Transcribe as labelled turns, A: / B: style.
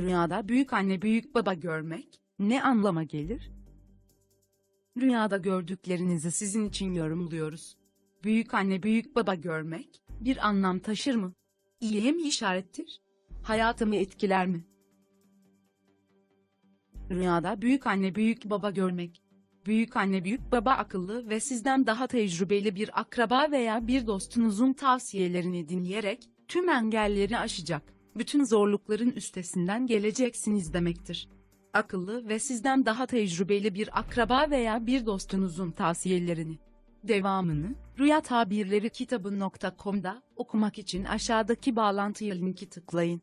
A: Rüyada büyük anne büyük baba görmek ne anlama gelir? Rüyada gördüklerinizi sizin için yorumluyoruz. Büyük anne büyük baba görmek bir anlam taşır mı? İyiye mi işarettir? Hayatımı etkiler mi? Rüyada büyük anne büyük baba görmek. Büyük anne büyük baba akıllı ve sizden daha tecrübeli bir akraba veya bir dostunuzun tavsiyelerini dinleyerek tüm engelleri aşacak, bütün zorlukların üstesinden geleceksiniz demektir. Akıllı ve sizden daha tecrübeli bir akraba veya bir dostunuzun tavsiyelerini. Devamını Rüya Tabirleri kitabı.com'da okumak için aşağıdaki bağlantıya linki tıklayın.